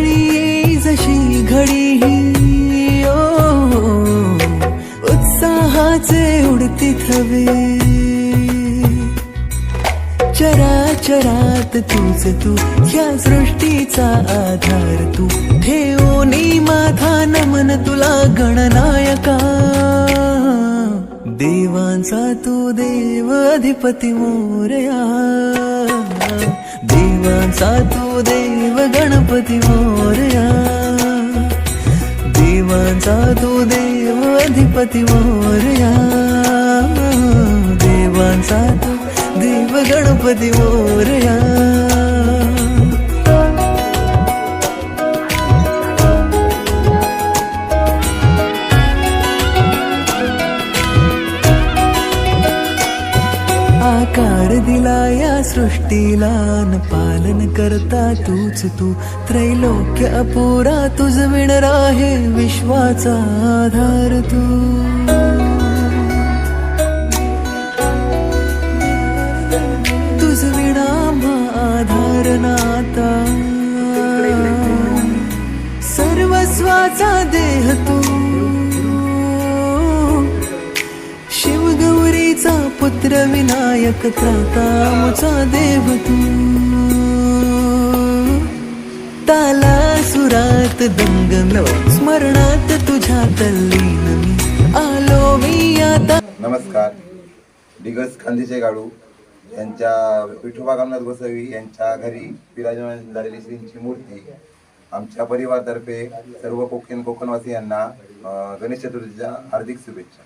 जवळी जशी घडी ही. ओ उत्साहाचे उडती थवे. चराचरात तूच तू ह्या सृष्टीचा आधार तू. ठेवणी माझा नमन तुला गणनायका. देवांचा तू देव अधिपती मोरया. देवांचा तू देव गणपती मोरया. देवांचा तू देव अधिपती मोरया. देवांचा तू देव गणपती मोरया. आकार दिला या सृष्टीला. न पालन करता तूच तू. त्रैलोक्य अपुरा तुझ विणर आहे विश्वाचा आधार तू. तुझ विणा आधार नाता. सर्वस्वाचा दे पुत्र विनायक त्रातामुचा देव तू. ताला सुरात दंगलो स्मरणात तुझ्या तल्लीन मी आलो मी आता. नमस्कार. दिगस खांदीचे गाडू यांच्या विठोबा कामनाथ गोसावी यांच्या घरी विराजमान झालेली श्रींची मूर्ती आमच्या परिवारातर्फे सर्व कोकण कोकणवासियांना गणेश चतुर्थीच्या हार्दिक शुभेच्छा.